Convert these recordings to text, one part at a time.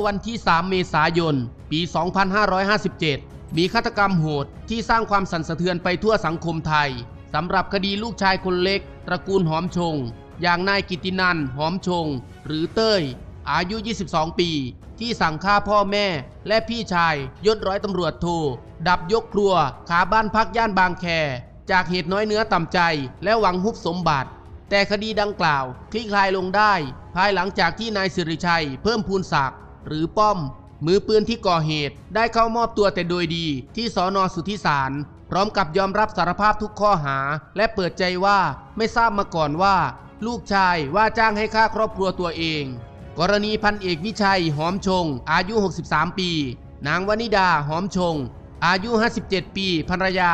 ่อวันที่ 3 เมษายน ปี 2557 มีฆาตกรรมโหดที่สร้างความสั่นสะเทือนไปทั่วสังคมไทยสำหรับคดีลูกชายคนเล็ก ตระกูลหอมชง อย่างนายกิตินันหอมชง หรือเต้ย อายุ 22 ปี ที่สั่งฆ่าพ่อแม่และพี่ชายยศร้อยตำรวจโทดับยกครัวขาบ้านพักย่านบางแค จากเหตุน้อยเนื้อต่ำใจ และหวังฮุบสมบัติ แต่คดีดังกล่าว คลี่คลายลงได้ ภายหลังจากที่นายสิริชัยเพิ่มพูนศักดิ์ หรือป้อม มือปืนที่ก่อเหตุได้เข้ามอบตัวแต่โดยดีที่สอนอสุทธิสารพร้อมกับยอมรับสารภาพทุกข้อหา และเปิดใจว่าไม่ทราบมาก่อนว่า ลูกชายว่าจ้างให้ฆ่าครอบครัวตัวเอง กรณีพันเอกวิชัยหอมชง อายุ 63 ปี นางวนิดาหอมชง อายุ 57 ปีภรรยา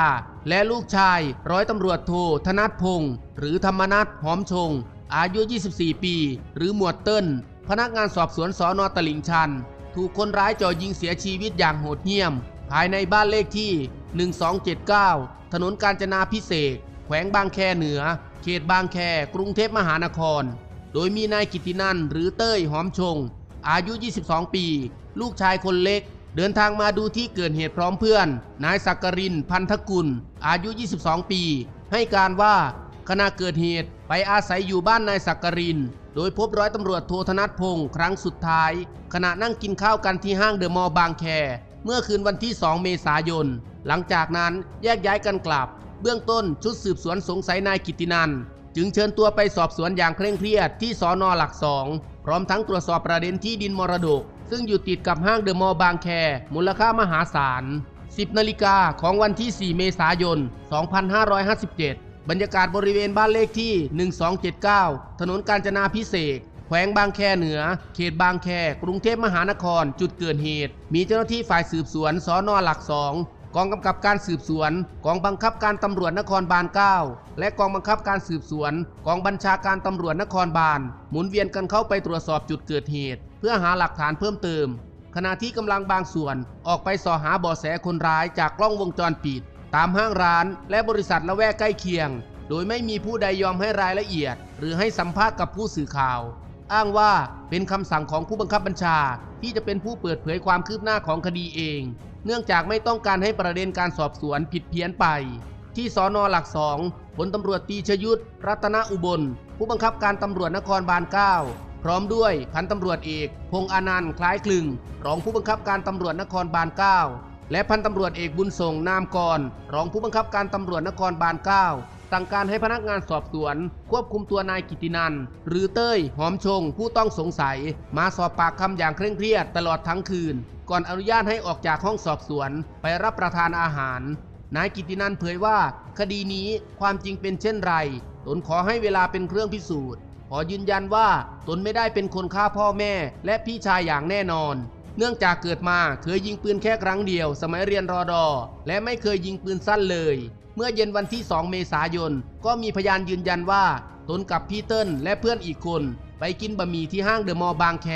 และลูกชายร้อยตำรวจโทธนัทพงศ์หรือธรรมนัทหอมชง อายุ 24 ปี หรือหมวดเติ้ล พนักงานสอบสวนสอนอตลิ่งชัน ถูกคนร้ายจ่อยิงเสียชีวิตอย่างโหดเหี้ยม ภายในบ้านเลขที่ 1279 ถนนกาญจนาพิเศษ แขวงบางแคเหนือ เขตบางแค กรุงเทพมหานคร โดยมีนายกิตินันหรือเต้ยหอมชง อายุ 22 ปี ลูกชายคนเล็ก เดินทางมาดูที่เกิดเหตุพร้อมเพื่อน นายสักกรินพันธกุล อายุ 22 ปี ให้การว่า ขณะเกิดเหตุไปอาศัยอยู่บ้านนายสักกริน โดยพบร้อยตำรวจโทธนัทพงศ์ครั้งสุดท้าย ขณะนั่งกินข้าวกันที่ห้างเดอะมอลล์บางแค เมื่อคืนวันที่ 2 เมษายน หลังจากนั้นแยกย้ายกันกลับ เบื้องต้นชุดสืบสวนสงสัยนายกิตินันจึงเชิญตัวไปสอบสวนอย่างเคร่งเครียดที่สอนอหลักสองพร้อมทั้งตรวจสอบประเด็นที่ดินมรดก ซึ่งอยู่ติดกับห้างเดอะมอลล์บางแค มูลค่ามหาศาล 10 นาฬิกาของวันที่ 4 เมษายน 2557 บรรยากาศบริเวณบ้านเลขที่ 1279 ถนนกาญจนาพิเศษแขวงบางแคเหนือ เขตบางแค กรุงเทพมหานคร จุดเกิดเหตุ มีเจ้าหน้าที่ฝ่ายสืบสวนสอนอหลักสองกองกำกับการสืบสวน กองบังคับการตำรวจนครบาล 9 และกองบังคับการสืบสวน กองบัญชาการตำรวจนครบาล หมุนเวียนกันเข้าไปตรวจสอบจุดเกิดเหตุ เพื่อหาหลักฐานเพิ่มเติม ขณะที่กำลังบางส่วนออกไปสอหาเบาะแสคนร้ายจากกล้องวงจรปิด ตามห้างร้านและบริษัทละแวกใกล้เคียง โดยไม่มีผู้ใดยอมให้รายละเอียด หรือให้สัมภาษณ์กับผู้สื่อข่าว อ้างว่าเป็นคำสั่งของผู้บังคับบัญชา ที่จะเป็นผู้เปิดเผยความคืบหน้าของคดีเอง เนื่องจากไม่ต้องการให้ประเด็นการสอบสวนผิดเพี้ยนไป ที่สอนอหลักสองพลตำรวจตีชยุทธรัตนอุบล ผู้บังคับการตำรวจนครบาล9พร้อมด้วยพันตำรวจเอก พงษ์อานันต์คล้ายคลึง รองผู้บังคับการตำรวจนครบาล 9 และพันตำรวจเอกบุญส่งนามกร รองผู้บังคับการตำรวจนครบาล9สั่งการให้พนักงานสอบสวน ควบคุมตัวนายกิตินัน หรือเต้ย หอมชง ผู้ต้องสงสัย มาสอบปากคำอย่างเคร่งเครียดตลอดทั้งคืน ก่อนอนุญาตให้ออกจากห้องสอบสวน ไปรับประทานอาหาร นายกิตินันเผยว่า คดีนี้ความจริงเป็นเช่นไร ตนขอให้เวลาเป็นเครื่องพิสูจน์ ขอยืนยันว่า ตนไม่ได้เป็นคนฆ่าพ่อแม่ และพี่ชายอย่างแน่นอน เนื่องจากเกิดมาเคยยิงปืนแค่ครั้งเดียว สมัยเรียนรอดอ และไม่เคยยิงปืนสั้นเลย เมื่อเย็นวันที่ 2 เมษายน ก็มีพยานยืนยันว่า ตนกับพี่เติ้ลและเพื่อนอีกคน ไปกินบะหมี่ที่ห้างเดอะมอลล์บางแค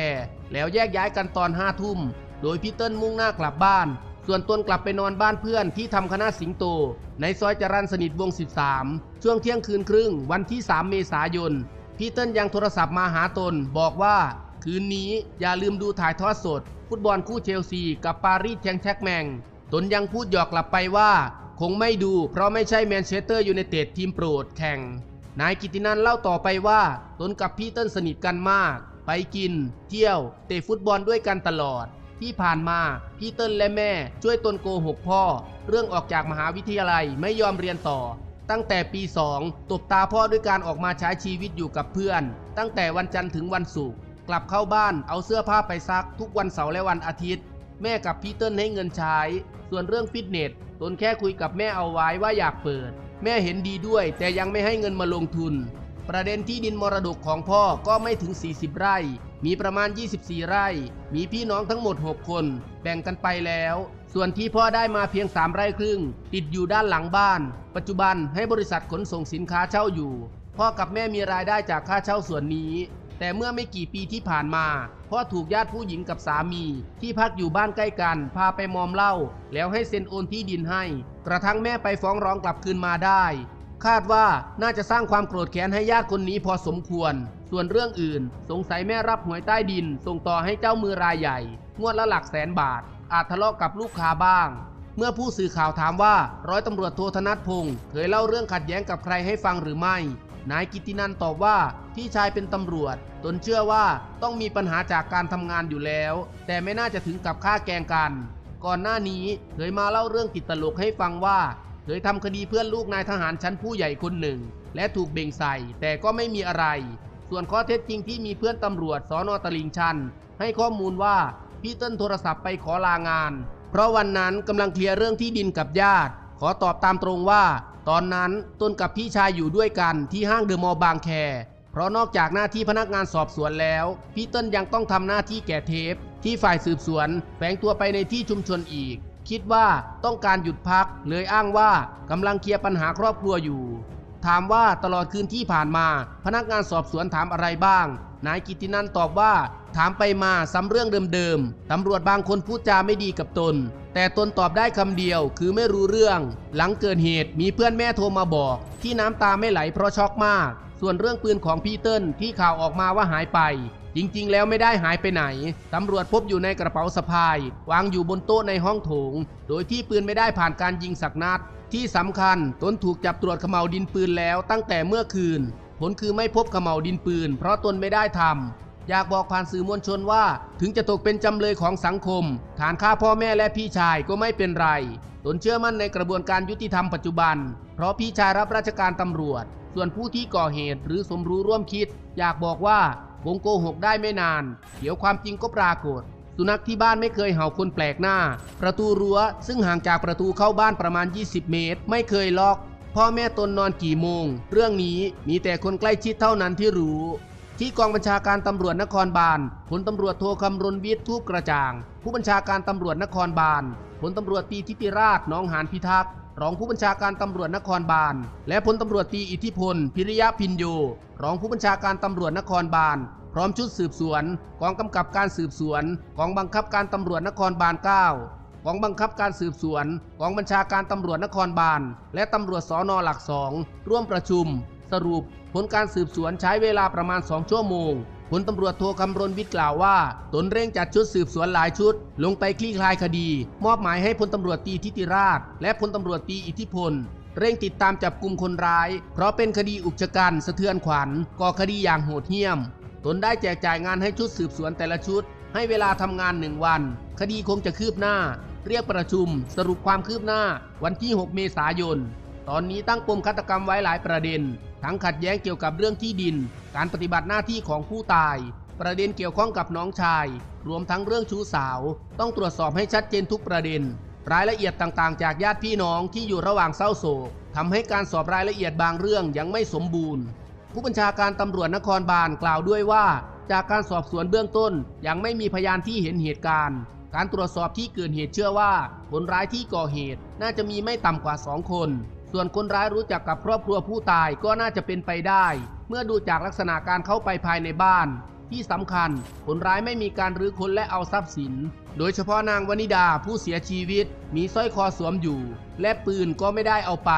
แล้วแยกย้ายกันตอนห้าทุ่ม โดยพี่เติ้ลมุ่งหน้ากลับบ้าน ส่วนตนกลับไปนอนบ้านเพื่อนที่ทำคณะสิงโต ในซอยจรันสนิทวง 13 ช่วงเที่ยงคืนครึ่ง วันที่ 3 เมษายนพี่เติ้ลยังโทรศัพท์มาหาตนบอกว่า คืนนี้อย่าลืมดูถ่ายทอดสด ฟุตบอลคู่เชลซีกับปารีสแชงแชกแมง ตนยังพูดหยอกกลับไปว่า คงไม่ดูเพราะไม่ใช่แมนเชสเตอร์ยูไนเต็ดทีมโปรดแข่ง นายกิตินันเล่าต่อไปว่า ตนกับพี่เติ้ลสนิทกันมาก ไปกิน เที่ยว เตะฟุตบอลด้วยกันตลอด ที่ผ่านมาพี่เติ้ลและแม่ช่วยตนโกหกพ่อ เรื่องออกจากมหาวิทยาลัยไม่ยอมเรียนต่อตั้งแต่ปี 2 ตบตาพ่อด้วยการออกมาใช้ชีวิตอยู่กับเพื่อน ตั้งแต่วันจันทร์ถึงวันศุกร์ กลับเข้าบ้านเอาเสื้อผ้าไปซักทุกวันเสาร์และวันอาทิตย์ แม่กับพี่เติ้ลให้เงินใช้ ส่วนเรื่องฟิตเนสตนแค่คุยกับแม่เอาไว้ว่าอยากเปิด แม่เห็นดีด้วย แต่ยังไม่ให้เงินมาลงทุน ประเด็นที่ดินมรดกของพ่อก็ไม่ถึง 40 ไร่ มีประมาณ 24 ไร่ มีพี่น้องทั้งหมด 6 คน แบ่งกันไปแล้ว ส่วนที่พ่อได้มาเพียง 3 ไร่ครึ่ง ติดอยู่ด้านหลังบ้าน ปัจจุบันให้บริษัทขนส่งสินค้าเช่าอยู่ พ่อกับแม่มีรายได้จากค่าเช่าส่วนนี้ แต่เมื่อไม่กี่ปีที่ผ่านมาพ่อถูกญาติผู้หญิงกับสามีที่พักอยู่บ้านใกล้กัน พาไปมอมเหล้าแล้วให้เซ็นโอนที่ดินให้ กระทั่งแม่ไปฟ้องร้องกลับคืนมาได้ คาดว่าน่าจะสร้างความโกรธแค้นให้ญาติคนนี้พอสมควร ส่วนเรื่องอื่น สงสัยแม่รับหวยใต้ดิน ส่งต่อให้เจ้ามือรายใหญ่ งวดละหลักแสนบาท อาจทะเลาะกับลูกค้าบ้างเมื่อผู้สื่อข่าวถามว่าร้อยตำรวจโทธนัทพงศ์เคยเล่าเรื่องขัดแย้งกับใครให้ฟังหรือไม่ นายกิตินันตอบว่าพี่ชายเป็นตำรวจ ตนเชื่อว่าต้องมีปัญหาจากการทำงานอยู่แล้ว แต่ไม่น่าจะถึงกับฆ่าแกงกัน ก่อนหน้านี้เคยมาเล่าเรื่องติดตลกให้ฟังว่าเคยทำคดีเพื่อนลูกนายทหารชั้นผู้ใหญ่คนหนึ่ง และถูกเบ่งใส่ แต่ก็ไม่มีอะไร ส่วนข้อเท็จจริงที่มีเพื่อนตำรวจสอนอตลิงชัน ให้ข้อมูลว่าพี่เติ้ลโทรศัพท์ไปขอลางาน เพราะวันนั้นกำลังเคลียร์เรื่องที่ดินกับญาติ ขอตอบตามตรงว่า ตอนนั้นตนกับพี่ชายอยู่ด้วยกันที่ห้างเดอะมอลล์บางแค เพราะนอกจากหน้าที่พนักงานสอบสวนแล้ว พี่เติ้ลยังต้องทำหน้าที่แก่เทป ที่ฝ่ายสืบสวนแฝงตัวไปในที่ชุมชนอีก คิดว่าต้องการหยุดพัก เลยอ้างว่ากำลังเคลียร์ปัญหาครอบครัวอยู่ ถามว่าตลอดคืนที่ผ่านมา พนักงานสอบสวนถามอะไรบ้าง นายกิตตินันตอบว่า ถามไปมาซ้ำเรื่องเดิมๆตำรวจบางคนพูดจาไม่ดีกับตน แต่ตนตอบได้คำเดียวคือไม่รู้เรื่อง หลังเกิดเหตุมีเพื่อนแม่โทรมาบอก ที่น้ำตาไม่ไหลเพราะช็อกมาก ส่วนเรื่องปืนของพีเติ้ลที่ข่าวออกมาว่าหายไป จริงๆ แล้วไม่ได้หายไปไหน ตำรวจพบอยู่ในกระเป๋าสะพาย วางอยู่บนโต๊ะในห้องโถง โดยที่ปืนไม่ได้ผ่านการยิงสักนัด ที่สำคัญตนถูกจับตรวจขม่าวดินปืนแล้วตั้งแต่เมื่อคืน ผลคือไม่พบขม่าวดินปืน เพราะตนไม่ได้ทำ อยากบอกผ่านสื่อมวลชนว่า ถึงจะตกเป็นจำเลยของสังคม ฐานฆ่าพ่อแม่และพี่ชายก็ไม่เป็นไร ตนเชื่อมั่นในกระบวนการยุติธรรมปัจจุบัน เพราะพี่ชายรับราชการตำรวจ ส่วนผู้ที่ก่อเหตุหรือสมรู้ร่วมคิด อยากบอกว่าคงโกหกได้ไม่นาน เดี๋ยวความจริงก็ปรากฏ สุนัขที่บ้านไม่เคยเห่าคนแปลกหน้า ประตูรั้ว ซึ่งห่างจากประตูเข้าบ้านประมาณ 20 เมตร ไม่เคยล็อก พ่อแม่ตนนอนกี่โมง เรื่องนี้มีแต่คนใกล้ชิดเท่านั้นที่รู้ ที่กองบัญชาการตำรวจนครบาลพลตำรวจโทคำรณวิทย์ทูปกระจ่าง ผู้บัญชาการตำรวจนครบาลพลตำรวจตีทิติราชน้องหานพิทักษ์รองผู้บัญชาการตำรวจนครบาล และพลตำรวจตีอิทธิพล พิริยะพินโยรองผู้บัญชาการตำรวจนครบาล พร้อมชุดสืบสวน กองกำกับการสืบสวน กองบังคับการตำรวจนครบาล 9 กองบังคับการสืบสวน กองบัญชาการตำรวจนครบาล และตำรวจสอนอหลักสองร่วมประชุม สรุป ผลการสืบสวนใช้เวลาประมาณ 2 ชั่วโมงผลตำรวจโทคำรณวิทย์กล่าวว่า ตนเร่งจัดชุดสืบสวนหลายชุด ลงไปคลี่คลายคดี มอบหมายให้พลตำรวจตีทิติราช และพลตำรวจตีอิทธิพล เร่งติดตามจับกลุ่มคนร้าย เพราะเป็นคดีอุกชะกันสะเทือนขวัญก่อคดีอย่างโหดเหี้ยม ตนได้แจกจ่ายงานให้ชุดสืบสวนแต่ละชุด ให้เวลาทำงานหนึ่งวัน คดีคงจะคืบหน้า เรียกประชุม สรุปความคืบหน้า วันที่ 6 เมษายน ตอนนี้ตั้งปมฆาตกรรมไว้หลายประเด็น ทั้งขัดแย้งเกี่ยวกับเรื่องที่ดิน การปฏิบัติหน้าที่ของผู้ตาย ประเด็นเกี่ยวข้องกับน้องชาย รวมทั้งเรื่องชู้สาว ต้องตรวจสอบให้ชัดเจนทุกประเด็น รายละเอียดต่างๆ จากญาติพี่น้องที่อยู่ระหว่างเศร้าโศกทำให้การสอบรายละเอียดบางเรื่องยังไม่สมบูรณ์ ผู้บัญชาการตำรวจนครบาลกล่าวด้วยว่า จากการสอบสวนเบื้องต้นยังไม่มีพยานที่เห็นเหตุการณ์ การตรวจสอบที่เกิดเหตุเชื่อว่าคนร้ายที่ก่อเหตุน่าจะมีไม่ต่ำกว่า 2 คน ส่วนคนร้ายรู้จักกับครอบครัวผู้ตายก็น่าจะเป็นไปได้ เมื่อดูจากลักษณะการเข้าไปภายในบ้าน ที่สำคัญคนร้ายไม่มีการรื้อค้นและเอาทรัพย์สิน โดยเฉพาะนางวนิดาผู้เสียชีวิต มีสร้อยคอสวมอยู่ และปืนก็ไม่ได้เอาไป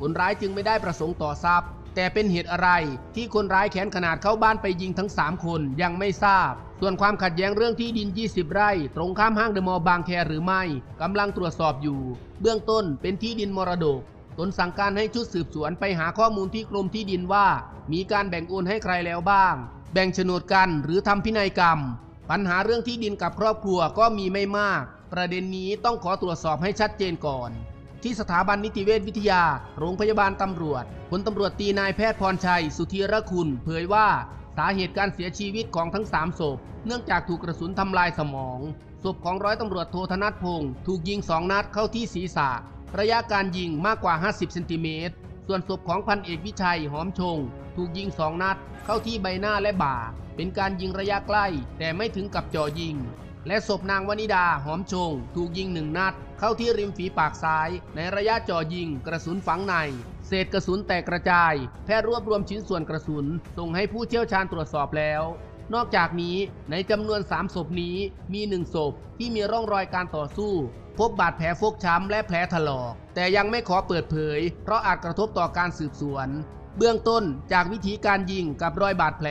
คนร้ายจึงไม่ได้ประสงค์ต่อทรัพย์ แต่เป็นเหตุอะไรที่คนร้ายแขนขนาดเข้าบ้านไปยิงทั้ง 3 คนยังไม่ทราบ ส่วนความขัดแย้งเรื่องที่ดิน 20 ไร่ ตรงข้ามห้างเดอะมอลล์บางแคหรือไม่กำลังตรวจสอบอยู่ เบื้องต้นเป็นที่ดินมรดก ตนสั่งการให้ชุดสืบสวนไปหาข้อมูลที่กรมที่ดินว่า มีการแบ่งโอนให้ใครแล้วบ้าง แบ่งโฉนดกันหรือทำพินัยกรรม ปัญหาเรื่องที่ดินกับครอบครัวก็มีไม่มาก ประเด็นนี้ต้องขอตรวจสอบให้ชัดเจนก่อน ที่สถาบันนิติเวชวิทยา โรงพยาบาลตำรวจพลตำรวจตีนายแพทย์พรชัย สุธีรคุณ เผยว่าสาเหตุการเสียชีวิตของทั้ง3ศพ เนื่องจากถูกกระสุนทำลายสมอง ศพของร้อยตำรวจโทธนัทพงศ์ถูกยิง2นัดเข้าที่ศีรษะ ระยะการยิงมากกว่า 50 เซนติเมตร ส่วนศพของพันเอกวิชัยหอมชง ถูกยิง2นัด เข้าที่ใบหน้าและบ่า เป็นการยิงระยะใกล้ แต่ไม่ถึงกับจ่อยิง และศพนางวนิดาหอมชง ถูกยิงหนึ่งนัด เข้าที่ริมฝีปากซ้าย ในระยะจ่อยิง กระสุนฝังใน เศษกระสุนแตกกระจาย แพทย์รวบรวมชิ้นส่วนกระสุน ส่งให้ผู้เชี่ยวชาญตรวจสอบแล้ว นอกจากนี้ในจำนวน 3 ศพนี้มีหนึ่งศพที่มีร่องรอยการต่อสู้ พบบาดแผลฟกช้ำและแผลถลอก แต่ยังไม่ขอเปิดเผย เพราะอาจกระทบต่อการสืบสวน เบื้องต้นจากวิธีการยิงกับรอยบาดแผล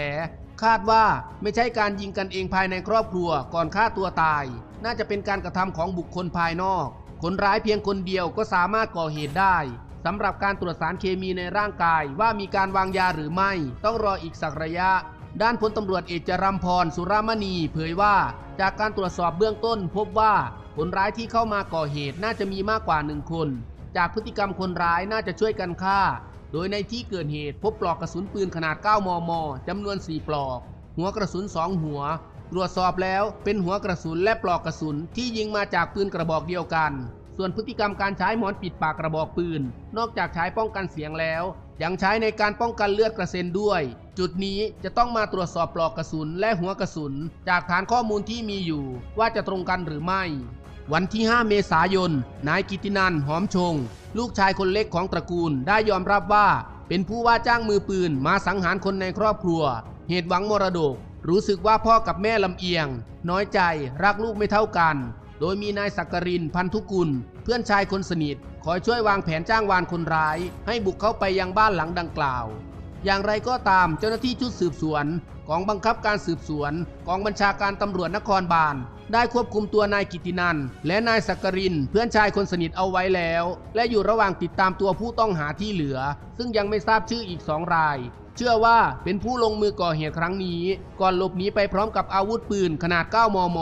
คาดว่าไม่ใช่การยิงกันเองภายในครอบครัวก่อนฆ่าตัวตาย น่าจะเป็นการกระทำของบุคคลภายนอก คนร้ายเพียงคนเดียวก็สามารถก่อเหตุได้สำหรับการตรวจสารเคมีในร่างกายว่ามีการวางยาหรือไม่ ต้องรออีกสักระยะ ด้านพลตำรวจเอกจรัมพรสุรามณีเผยว่า จากการตรวจสอบเบื้องต้น พบว่าคนร้ายที่เข้ามาก่อเหตุน่าจะมีมากกว่าหนึ่งคน จากพฤติกรรมคนร้ายน่าจะช่วยกันฆ่า โดยในที่เกิดเหตุพบปลอกกระสุนปืนขนาด 9 มม จำนวน 4 ปลอก หัวกระสุน 2 หัว ตรวจสอบแล้วเป็นหัวกระสุนและปลอกกระสุนที่ยิงมาจากปืนกระบอกเดียวกัน ส่วนพฤติกรรมการใช้หมอนปิดปากกระบอกปืน นอกจากใช้ป้องกันเสียงแล้ว ยังใช้ในการป้องกันเลือดกระเซ็นด้วย จุดนี้จะต้องมาตรวจสอบปลอกกระสุนและหัวกระสุน จากฐานข้อมูลที่มีอยู่ ว่าจะตรงกันหรือไม่ วันที่ 5 เมษายน นายกิตินันท์หอมชง ลูกชายคนเล็กของตระกูลได้ยอมรับว่า เป็นผู้ว่าจ้างมือปืนมาสังหารคนในครอบครัว เหตุหวังมรดก รู้สึกว่าพ่อกับแม่ลำเอียง น้อยใจรักลูกไม่เท่ากัน โดยมีนายสักกรินพันธุกุล เพื่อนชายคนสนิทคอยช่วยวางแผนจ้างวานคนร้าย ให้บุกเข้าไปยังบ้านหลังดังกล่าว อย่างไรก็ตามเจ้าหน้าที่ชุดสืบสวนกองบังคับการสืบสวนกองบัญชาการตำรวจนครบาลได้ควบคุมตัวนายกิตินันและนายสักกรินเพื่อนชายคนสนิทเอาไว้แล้ว และอยู่ระหว่างติดตามตัวผู้ต้องหาที่เหลือ ซึ่งยังไม่ทราบชื่ออีกสองราย เชื่อว่าเป็นผู้ลงมือก่อเหตุครั้งนี้ ก่อนหลบหนีไปพร้อมกับอาวุธปืนขนาด 9 มม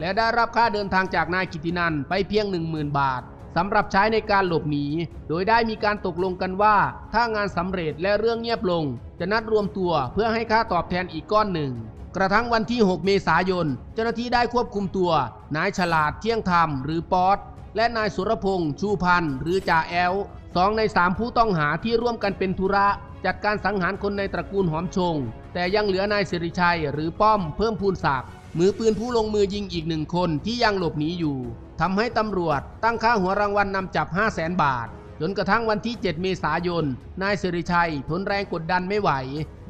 และได้รับค่าเดินทางจากนายกิตินันไปเพียง 10,000 บาท สำหรับใช้ในการหลบหนี โดยได้มีการตกลงกันว่า ถ้างานสำเร็จและเรื่องเงียบลง จะนัดรวมตัวเพื่อให้ค่าตอบแทนอีกก้อนหนึ่ง กระทั่งวันที่ 6 เมษายน เจ้าหน้าที่ได้ควบคุมตัว นายฉลาดเที่ยงธรรมหรือป๊อตและนายสุรพงษ์ชูพันธ์หรือจ่าแอลสองในสามผู้ต้องหาที่ร่วมกันเป็นธุระจัดการสังหารคนในตระกูลหอมชง แต่ยังเหลือนายสิริชัยหรือป้อมเพิ่มพูนศักดิ์มือปืนผู้ลงมือยิงอีกหนึ่งคนที่ยังหลบหนีอยู่ ทำให้ตำรวจตั้งค่าหัวรางวัลนนำจับ 5 0 0แสนบาท จนกระทั่งวันที่ 7 เมษายน นายสิริชัยทนแรงกดดันไม่ไหว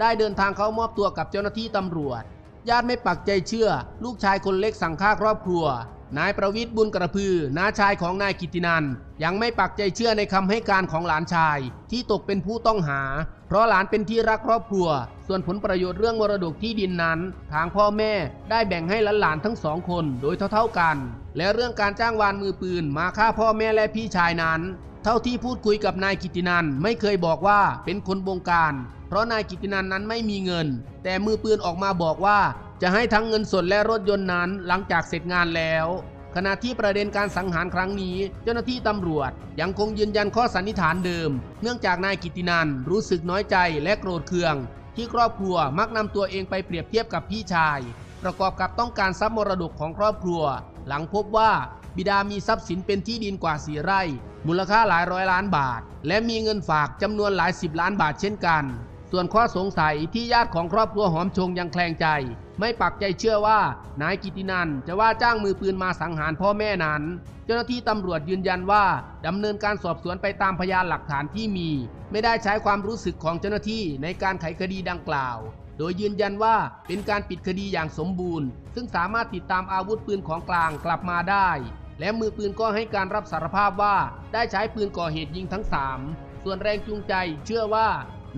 ได้เดินทางเข้ามอบตัวกับเจ้าหน้าที่ตำรวจ ญาติไม่ปักใจเชื่อ ลูกชายคนเล็กสั่งฆ่าครอบครัว นายประวิทย์บุญกระพือน้าชายของนายกิตินันยังไม่ปักใจเชื่อในคำให้การของหลานชาย ที่ตกเป็นผู้ต้องหา เพราะหลานเป็นที่รักครอบครัว ส่วนผลประโยชน์เรื่องมรดกที่ดินนั้น ทางพ่อแม่ได้แบ่งให้หลานๆทั้งสองคนโดยเท่าๆกัน และเรื่องการจ้างวานมือปืนมาฆ่าพ่อแม่และพี่ชายนั้น เท่าที่พูดคุยกับนายกิตินันไม่เคยบอกว่าเป็นคนบงการ เพราะนายกิตินันนั้นไม่มีเงิน แต่มือปืนออกมาบอกว่า จะให้ทั้งเงินสดและรถยนต์นั้นหลังจากเสร็จงานแล้วขณะที่ประเด็นการสังหารครั้งนี้ เจ้าหน้าที่ตำรวจ ยังคงยืนยันข้อสันนิษฐานเดิม เนื่องจากนายกิตินันรู้สึกน้อยใจและโกรธเคือง ที่ครอบครัวมักนำตัวเองไปเปรียบเทียบกับพี่ชาย ประกอบกับต้องการทรัพย์มรดกของครอบครัว หลังพบว่าบิดามีทรัพย์สินเป็นที่ดินกว่าสีไร่ มูลค่าหลายร้อยล้านบาท และมีเงินฝากจำนวนหลายสิบล้านบาทเช่นกัน ส่วนข้อสงสัยที่ญาติของครอบครัวหอมชงยังแคลงใจ ไม่ปักใจเชื่อว่านายกิตินันจะว่าจ้างมือปืนมาสังหารพ่อแม่นั้น เจ้าหน้าที่ตำรวจยืนยันว่าดำเนินการสอบสวนไปตามพยานหลักฐานที่มี ไม่ได้ใช้ความรู้สึกของเจ้าหน้าที่ในการไขคดีดังกล่าว โดยยืนยันว่าเป็นการปิดคดีอย่างสมบูรณ์ ซึ่งสามารถติดตามอาวุธปืนของกลางกลับมาได้ และมือปืนก็ให้การรับสารภาพว่าได้ใช้ปืนก่อเหตุยิงทั้ง3ส่วนแรงจูงใจเชื่อว่า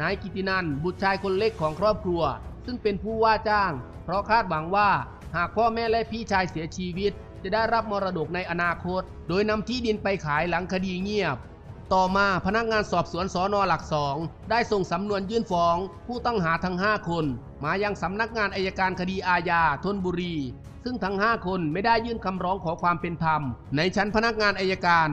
นายกิตินันบุตรชายคนเล็กของครอบครัว ซึ่งเป็นผู้ว่าจ้าง เพราะคาดหวังว่าหากพ่อแม่และพี่ชายเสียชีวิต จะได้รับมรดกในอนาคต โดยนำที่ดินไปขายหลังคดีเงียบ ต่อมาพนักงานสอบสวนสอนอหลักสองได้ส่งสำนวนยื่นฟ้อง ผู้ต้องหาทั้ง 5 คน มายังสำนักงานอายการคดีอาญาธนบุรี ซึ่งทั้ง 5 คนไม่ได้ยื่นคำร้องขอความเป็นธรรม ในชั้นพนักงานอายการ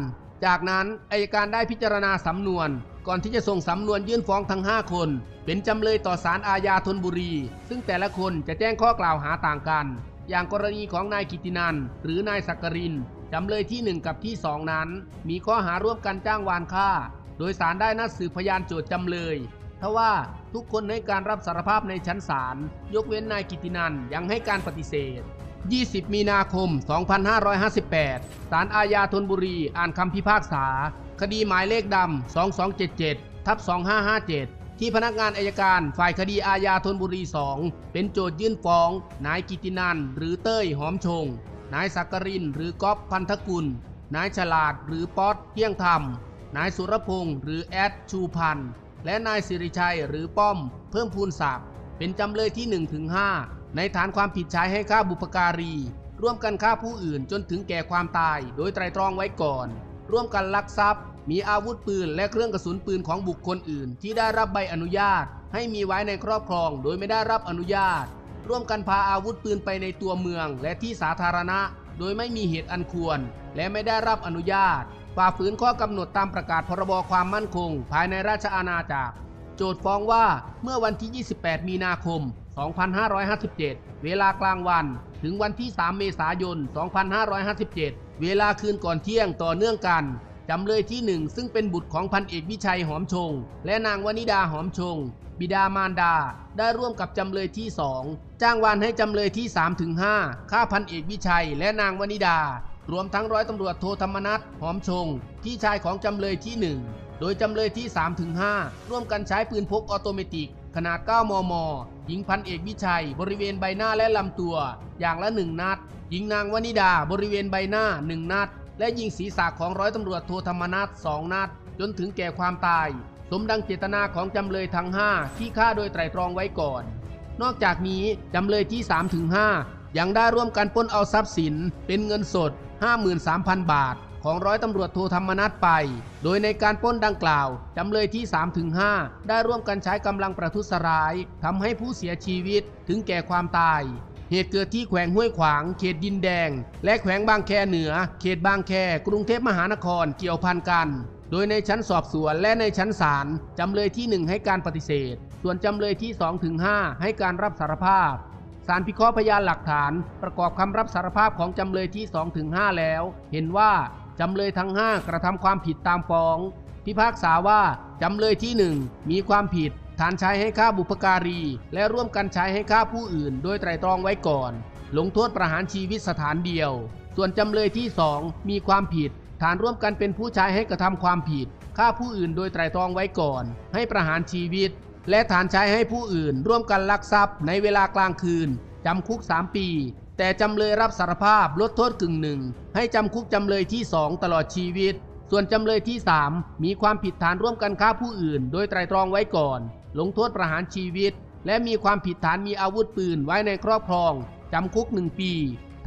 จากนั้นอายการได้พิจารณาสำนวน ก่อนที่จะส่งสำนวนยื่นฟ้องทั้ง 5 คน เป็นจำเลยต่อศาลอาญาธนบุรี ซึ่งแต่ละคนจะแจ้งข้อกล่าวหาต่างกัน อย่างกรณีของนายกิตินันหรือนายสักกรินจำเลยที่ 1 กับที่ 2 นั้น มีข้อหาร่วมกันจ้างวานฆ่า โดยสารได้นัดสืบพยานโจทย์จำเลยทว่าทุกคนให้การรับสารภาพในชั้นศาลยกเว้นนายกิตินันยังให้การปฏิเสธ 20 มีนาคม 2558 ศาลอาญาธนบุรีอ่านคำพิพากษา คดีหมายเลขดำ 2277 ทับ 2557 ที่พนักงานอายการฝ่ายคดีอาญาธนบุรี 2 เป็นโจทยื่นฟ้อง นายกิตินันท์หรือเต้ยหอมชง นายสักกรินหรือก๊อฟพันธกุล นายฉลาดหรือป๊อตเที่ยงธรรม นายสุรพงษ์หรือแอดชูพันธ์และนายสิริชัยหรือป้อม เพิ่มพูนศักดิ์เป็นจำเลยที่1-5ในฐานความผิดใช้ให้ฆ่าบุพการี ร่วมกันฆ่าผู้อื่นจนถึงแก่ความตายโดยไตรตรองไว้ก่อน ร่วมกันลักทรัพย์ มีอาวุธปืนและเครื่องกระสุนปืนของบุคคลอื่น ที่ได้รับใบอนุญาต ให้มีไว้ในครอบครอง โดยไม่ได้รับอนุญาต ร่วมกันพาอาวุธปืนไปในตัวเมือง และที่สาธารณะ โดยไม่มีเหตุอันควร และไม่ได้รับอนุญาตฝ่าฝืนข้อกำหนดตามประกาศพรบความมั่นคง ภายในราชอาณาจักรโจทย์ฟ้องว่าเมื่อวันที่ 28 มีนาคม 2557 เวลากลางวัน ถึงวันที่ 3 เมษายน 2557 เวลาคืนก่อนเที่ยงต่อเนื่องกันจำเลยที่1ซึ่งเป็นบุตรของพันเอกวิชัยหอมชง และนางวนิดาหอมชง บิดามารดา ได้ร่วมกับจำเลยที่2จ้างวานให้จำเลยที่3-5ฆ่าพันเอกวิชัยและนางวนิดา รวมทั้งร้อยตำรวจโทธรรมนัฐหอมชง พี่ชายของจำเลยที่ 1 โดยจำเลยที่3-5ร่วมกันใช้ปืนพกออโตเมติก ขนาด 9 มม ยิงพันเอกวิชัย บริเวณใบหน้าและลำตัว อย่างละหนึ่งนัด ยิงนางวนิดาบริเวณใบหน้าหนึ่งนัด และยิงศีรษะของร้อยตำรวจโทธรรมนัฐสองนัด จนถึงแก่ความตาย สมดังเจตนาของจำเลยทั้ง 5 ที่ฆ่าโดยไตรตรองไว้ก่อน นอกจากนี้จำเลยที่3-5ยังได้ร่วมกันปล้นเอาทรัพย์สิน เป็นเงินสด 53,000 บาท ของร้อยตำรวจโทธรรมนัฐไป โดยในการปล้นดังกล่าวจำเลยที่3-5ได้ร่วมกันใช้กำลังประทุษร้ายทำให้ผู้เสียชีวิตถึงแก่ความตาย เหตุเกิดที่แขวงห้วยขวาง เขตดินแดง และแขวงบางแคเหนือ เขตบางแค กรุงเทพมหานครเกี่ยวพันกัน โดยในชั้นสอบสวนและในชั้นศาลจำเลยที่ 1 ให้การปฏิเสธ ส่วนจำเลยที่2-5ให้การรับสารภาพสารพิเคราะห์พยานหลักฐาน ประกอบคำรับสารภาพของจำเลยที่2-5แล้ว เห็นว่าจำเลยทั้ง 5 กระทำความผิดตามฟ้อง พิพากษาว่าจำเลยที่ 1 มีความผิด ฐานใช้ให้ฆ่าบุพการี และร่วมกันใช้ให้ฆ่าผู้อื่น โดยไตรตรองไว้ก่อน ลงโทษประหารชีวิตสถานเดียว ส่วนจำเลยที่ 2 มีความผิด ฐานร่วมกันเป็นผู้ใช้ให้กระทำความผิดฆ่าผู้อื่นโดยไตรตรองไว้ก่อน ให้ประหารชีวิต และฐานใช้ให้ผู้อื่น ร่วมกันลักทรัพย์ ในเวลากลางคืนจำคุก 3 ปี แต่จำเลยรับสารภาพลดโทษกึ่งหนึ่งให้จำคุกจำเลยที่ 2 ตลอดชีวิตส่วนจำเลยที่ 3 มีความผิดฐานร่วมกันฆ่าผู้อื่น โดยไตรตรองไว้ก่อน ลงโทษประหารชีวิต และมีความผิดฐานมีอาวุธปืนไว้ในครอบครอง จำคุก1ปี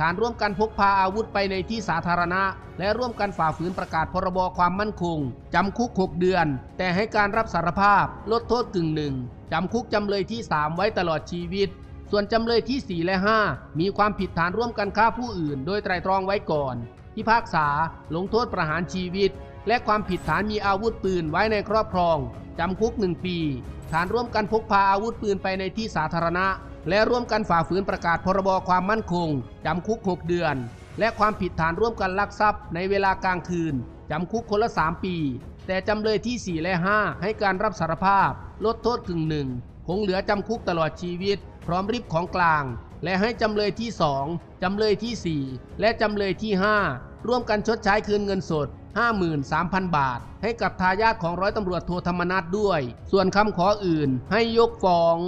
ฐานร่วมกันพกพาอาวุธไปในที่สาธารณะ และร่วมกันฝ่าฝืนประกาศพรบความมั่นคง จำคุก 6 เดือน แต่ให้การรับสารภาพ ลดโทษกึ่งหนึ่งจำคุกจำเลยที่ 3 ไว้ตลอดชีวิต ส่วนจำเลยที่ 4 และ 5 มีความผิดฐานร่วมกันฆ่าผู้อื่น โดยไตรตรองไว้ก่อนพิพากษา ลงโทษประหารชีวิต และความผิดฐานมีอาวุธปืนไว้ในครอบครอง จำคุก 1 ปี ฐานร่วมกันพกพาอาวุธปืนไปในที่สาธารณะ และร่วมกันฝ่าฝืนประกาศพรบความมั่นคง จำคุก 6 เดือน และความผิดฐานร่วมกันลักทรัพย์ในเวลากลางคืน จำคุกคนละ 3 ปี แต่จำเลยที่ 4 และ 5 ให้การรับสารภาพ ลดโทษกึ่งหนึ่งคงเหลือจำคุกตลอดชีวิต พร้อมริบของกลาง และให้จำเลยที่ 2 จำเลยทีสี่4 และจำเลยที่ 5 ร่วมกันชดใช้คืนเงินสด 53,000 บาท ให้กับทายาทของร้อยตำรวจโทธรรมนัฐด้วย ส่วนคำขออื่นให้ยกฟ้อง